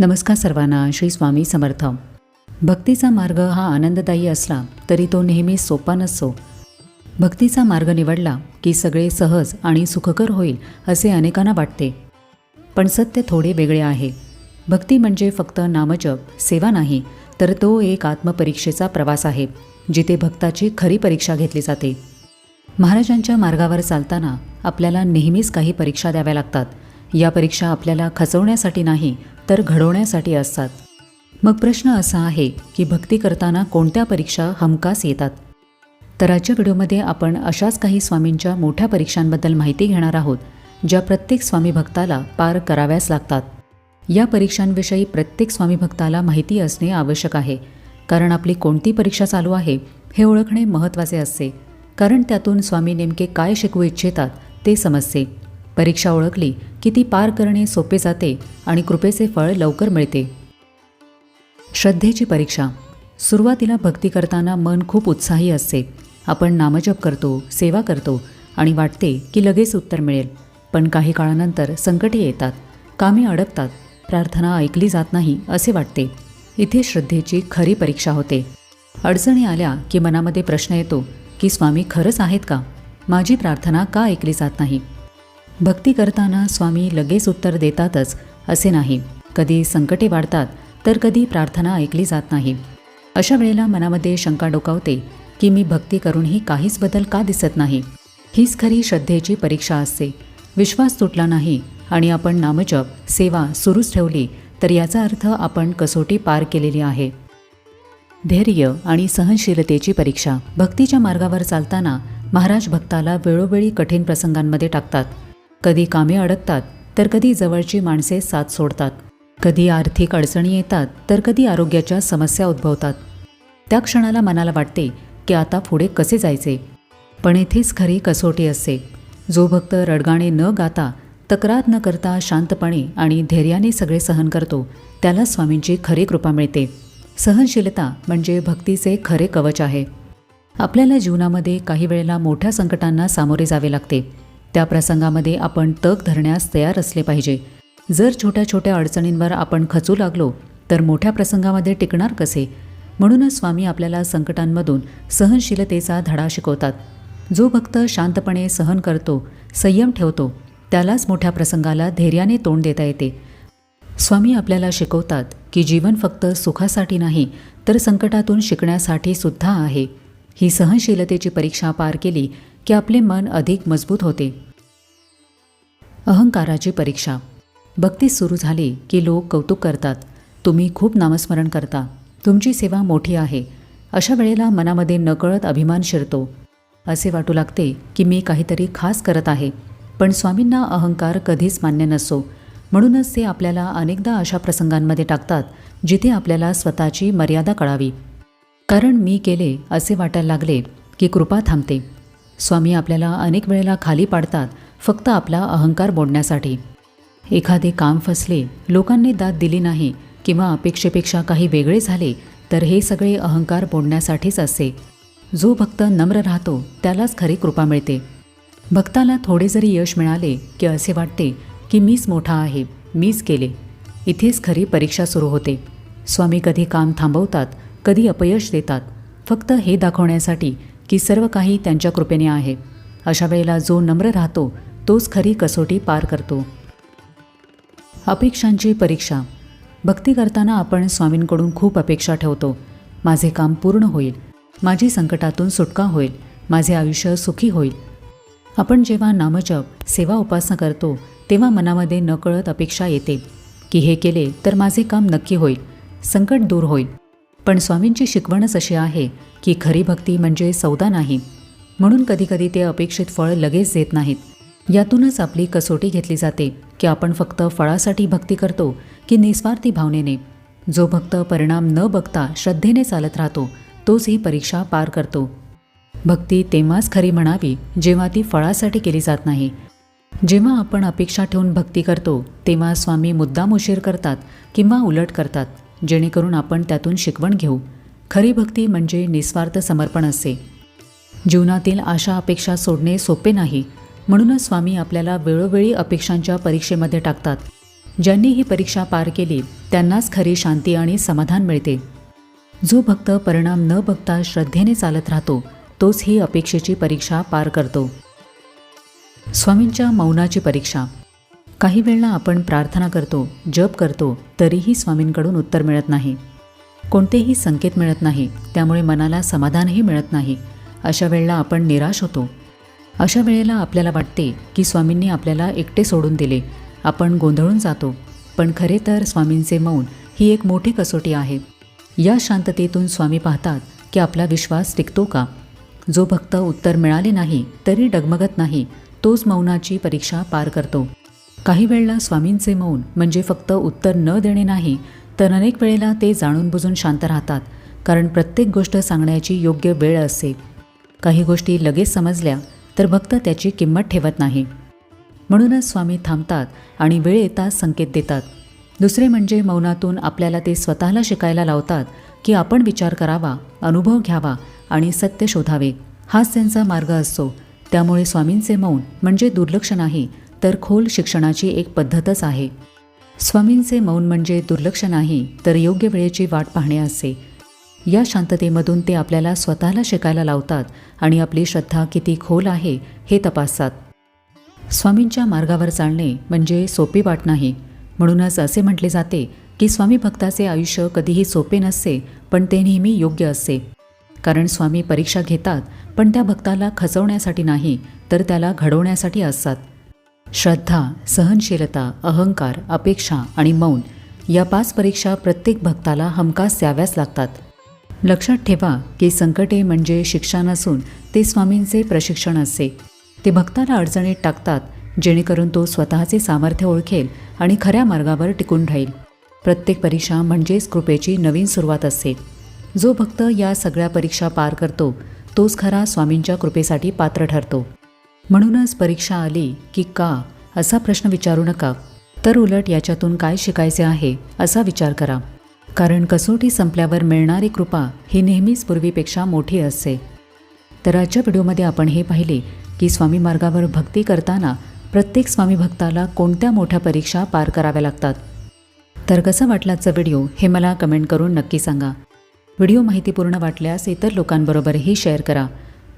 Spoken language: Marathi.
नमस्कार सर्वांना श्री स्वामी समर्थ. भक्तीचा मार्ग हा आनंददायी असला तरी तो नेहमी सोपा नसतो भक्तीचा मार्ग निवडला की सगळे सहज आणि सुखकर होईल असे अनेकांना वाटते. पण सत्य थोडे वेगळे आहे. भक्ती म्हणजे फक्त नामजप सेवा नाही तर तो एक आत्मपरीक्षेचा प्रवास आहे जिथे भक्ताची खरी परीक्षा घेतली जाते. महाराजांच्या मार्गावर चालताना आपल्याला नेहमीच काही परीक्षा द्याव्या लागतात. या परीक्षा आपल्याला खचवण्यासाठी नाही तर घडवण्यासाठी असतात. मग प्रश्न असा आहे की भक्ती करताना कोणत्या परीक्षा हमखास येतात? तर आजच्या व्हिडिओमध्ये आपण अशाच काही स्वामींच्या मोठ्या परीक्षांबद्दल माहिती घेणार आहोत ज्या प्रत्येक स्वामी भक्ताला पार कराव्याच लागतात. या परीक्षांविषयी प्रत्येक स्वामी भक्ताला माहिती असणे आवश्यक आहे कारण आपली कोणती परीक्षा चालू आहे हे ओळखणे महत्त्वाचे असते कारण त्यातून स्वामी नेमके काय शिकवू इच्छितात ते समजते. परीक्षा ओळखली की ती पार करणे सोपे जाते आणि कृपेचे फळ लवकर मिळते. श्रद्धेची परीक्षा. सुरुवातीला भक्ती करताना मन खूप उत्साही असते. आपण नामजप करतो सेवा करतो आणि वाटते की लगेच उत्तर मिळेल. पण काही काळानंतर संकटे येतात. कामे अडकतात. प्रार्थना ऐकली जात नाही असे वाटते. इथे श्रद्धेची खरी परीक्षा होते. अडचणी आल्या की मनामध्ये प्रश्न येतो की स्वामी खरंच आहेत का? माझी प्रार्थना का ऐकली जात नाही? भक्ती करताना स्वामी लगेच उत्तर देतातच असे नाही. कधी संकटे वाढतात तर कधी प्रार्थना ऐकली जात नाही. अशा वेळेला मनामध्ये शंका डोकावते की मी भक्ती करूनही काहीच बदल का दिसत नाही? हीच खरी श्रद्धेची परीक्षा असते. विश्वास तुटला नाही आणि आपण नामजप सेवा सुरूच ठेवली तर याचा अर्थ आपण कसोटी पार केलेली आहे. धैर्य आणि सहनशीलतेची परीक्षा. भक्तीच्या मार्गावर चालताना महाराज भक्ताला वेळोवेळी कठीण प्रसंगांमध्ये टाकतात. कधी कामे अडकतात तर कधी जवळची माणसे साथ सोडतात. कधी आर्थिक अडचणी येतात तर कधी आरोग्याच्या समस्या उद्भवतात. त्या क्षणाला मनाला वाटते की आता पुढे कसे जायचे? पण इथेच खरी कसोटी असते. जो भक्त रडगाणे न गाता तक्रार न करता शांतपणे आणि धैर्याने सगळे सहन करतो त्याला स्वामींची खरी कृपा मिळते. सहनशीलता म्हणजे भक्तीचे खरे कवच आहे. आपल्याला जीवनामध्ये काही वेळेला मोठ्या संकटांना सामोरे जावे लागते. त्या प्रसंगामध्ये आपण तग धरण्यास तयार असले पाहिजे. जर छोट्या छोट्या अडचणींवर आपण खचू लागलो तर मोठ्या प्रसंगामध्ये टिकणार कसे? म्हणूनच स्वामी आपल्याला संकटांमधून सहनशीलतेचा धडा शिकवतात. जो भक्त शांतपणे सहन करतो संयम ठेवतो त्यालाच मोठ्या प्रसंगाला धैर्याने तोंड देता येते. स्वामी आपल्याला शिकवतात की जीवन फक्त सुखासाठी नाही तर संकटातून शिकण्यासाठी सुद्धा आहे. ही सहनशीलतेची परीक्षा पार केली की आपले मन अधिक मजबूत होते. अहंकाराची परीक्षा. भक्ती सुरू झाली की लोक कौतुक करतात. तुम्ही खूप नामस्मरण करता. तुमची सेवा मोठी आहे. अशा वेळेला मनामध्ये नकळत अभिमान शिरतो. असे वाटू लागते की मी काहीतरी खास करत आहे. पण स्वामींना अहंकार कधीच मान्य नसतो म्हणूनच ते आपल्याला अनेकदा अशा प्रसंगांमध्ये टाकतात जिथे आपल्याला स्वतःची मर्यादा कळावी. कारण मी केले असे वाटायला लागले की कृपा थांबते. स्वामी आपल्याला अनेक वेळेला खाली पाडतात फक्त आपला अहंकार मोडण्यासाठी. एखादे काम फसले लोकांनी दाद दिली नाही किंवा अपेक्षेपेक्षा काही वेगळे झाले तर हे सगळे अहंकार मोडण्यासाठीच असते जो भक्त नम्र राहतो त्यालाच खरी कृपा मिळते. भक्ताला थोडे जरी यश मिळाले की असे वाटते की मीच मोठा आहे मीच केले. इथेच खरी परीक्षा सुरू होते. स्वामी कधी काम थांबवतात कधी अपयश देतात. फक्त हे दाखवण्यासाठी की सर्व काही त्यांच्या कृपेने आहे. अशा वेळेला जो नम्र राहतो तोच खरी कसोटी पार करतो. अपेक्षांची परीक्षा. भक्ती करताना आपण स्वामींकडून खूप अपेक्षा ठेवतो. माझे काम पूर्ण होईल. माझी संकटातून सुटका होईल. माझे आयुष्य सुखी होईल. आपण जेव्हा नामजप सेवा उपासना करतो तेव्हा मनामध्ये नकळत अपेक्षा येते की हे केले तर माझे काम नक्की होईल. संकट दूर होईल. पण स्वामींची शिकवणच अशी आहे की खरी भक्ती म्हणजे सौदा नाही. म्हणून कधीकधी ते अपेक्षित फळ लगेच देत नाहीत. यातूनच आपली कसोटी घेतली जाते की आपण फक्त फळासाठी भक्ती करतो की निस्वार्थी भावनेने. जो भक्त परिणाम न बघता श्रद्धेने चालत राहतो तोच ही परीक्षा पार करतो. भक्ती तेव्हाच खरी म्हणावी जेव्हा ती फळासाठी केली जात नाही. जेव्हा आपण अपेक्षा ठेवून भक्ती करतो तेव्हा स्वामी मुद्दाम उशीर करतात किंवा उलट करतात. जेणेकरून आपण त्यातून शिकवण घेऊ. खरी भक्ती म्हणजे निस्वार्थ समर्पण असते जीवनातील आशा अपेक्षा सोडणे सोपे नाही. म्हणूनच स्वामी आपल्याला वेळोवेळी अपेक्षांच्या परीक्षेमध्ये टाकतात. ज्यांनी ही परीक्षा पार केली त्यांनाच खरी शांती आणि समाधान मिळते. जो भक्त परिणाम न बघता श्रद्धेने चालत राहतो तोच ही अपेक्षेची परीक्षा पार करतो. स्वामींच्या मौनाची परीक्षा. काही वेळेला आपण प्रार्थना करतो जप करतो तरीही स्वामींकडून उत्तर मिळत नाही. कोणतेही संकेत मिळत नाही त्यामुळे मनाला समाधानही मिळत नाही. अशा वेळेला आपण निराश होतो. अशा वेळेला आपल्याला वाटते की स्वामींनी आपल्याला एकटे सोडून दिले. आपण गोंधळून जातो. पण खरे तर स्वामींचे मौन ही एक मोठी कसोटी आहे. या शांततेतून स्वामी पाहतात की आपला विश्वास टिकतो का? जो भक्त उत्तर मिळाले नाही तरी डगमगत नाही तोच मौनाची परीक्षा पार करतो. काही वेळेला स्वामींचे मौन म्हणजे फक्त उत्तर न देणे नाही तर अनेक वेळेला ते जाणून बुजून शांत राहतात कारण प्रत्येक गोष्ट सांगण्याची योग्य वेळ असते. काही गोष्टी लगेच समजल्या तर भक्त त्याची किंमत ठेवत नाही. म्हणूनच स्वामी थांबतात आणि वेळ येताच संकेत देतात. दुसरे म्हणजे मौनातून आपल्याला ते स्वतःला शिकायला लावतात की आपण विचार करावा अनुभव घ्यावा आणि सत्य शोधावे. हाच त्यांचा मार्ग असतो. त्यामुळे स्वामींचे मौन म्हणजे दुर्लक्ष नाही तर खोल शिक्षणाची एक पद्धतच आहे. स्वामींचे मौन म्हणजे दुर्लक्ष नाही तर योग्य वेळेची वाट पाहणे असे. या शांततेमधून ते आपल्याला स्वतःला शिकायला लावतात आणि आपली श्रद्धा किती खोल आहे हे तपासतात. स्वामींच्या मार्गावर चालणे म्हणजे सोपी वाट नाही. म्हणूनच असे म्हटले जाते की स्वामी भक्ताचे आयुष्य कधीही सोपे नसते पण ते नेहमी योग्य असते. कारण स्वामी परीक्षा घेतात पण त्या भक्ताला खचवण्यासाठी नाही तर त्याला घडवण्यासाठी असतात. श्रद्धा सहनशीलता अहंकार अपेक्षा आणि मौन या पाच परीक्षा प्रत्येक भक्ताला हमखास द्याव्याच लागतात. लक्षात ठेवा की संकटे म्हणजे शिक्षा नसून ते स्वामींचे प्रशिक्षण असते. ते भक्ताला अडचणीत टाकतात जेणेकरून तो स्वतःचे सामर्थ्य ओळखेल आणि खऱ्या मार्गावर टिकून राहील. प्रत्येक परीक्षा म्हणजेच कृपेची नवीन सुरुवात असते. जो भक्त या सगळ्या परीक्षा पार करतो तोच खरा स्वामींच्या कृपेसाठी पात्र ठरतो. म्हणूनच परीक्षा आली की का असा प्रश्न विचारू नका. तर उलट याच्यातून काय शिकायचे आहे असा विचार करा. कारण कसोटी संपल्यावर मिळणारी कृपा ही नेहमीच पूर्वीपेक्षा मोठी असते. तर आजच्या व्हिडिओमध्ये आपण हे पाहिले की स्वामी मार्गावर भक्ती करताना प्रत्येक स्वामी भक्ताला कोणत्या मोठ्या परीक्षा पार कराव्या लागतात. तर कसं वाटलं आजचा व्हिडिओ हे मला कमेंट करून नक्की सांगा. व्हिडिओ माहितीपूर्ण वाटल्यास इतर लोकांबरोबरही शेअर करा.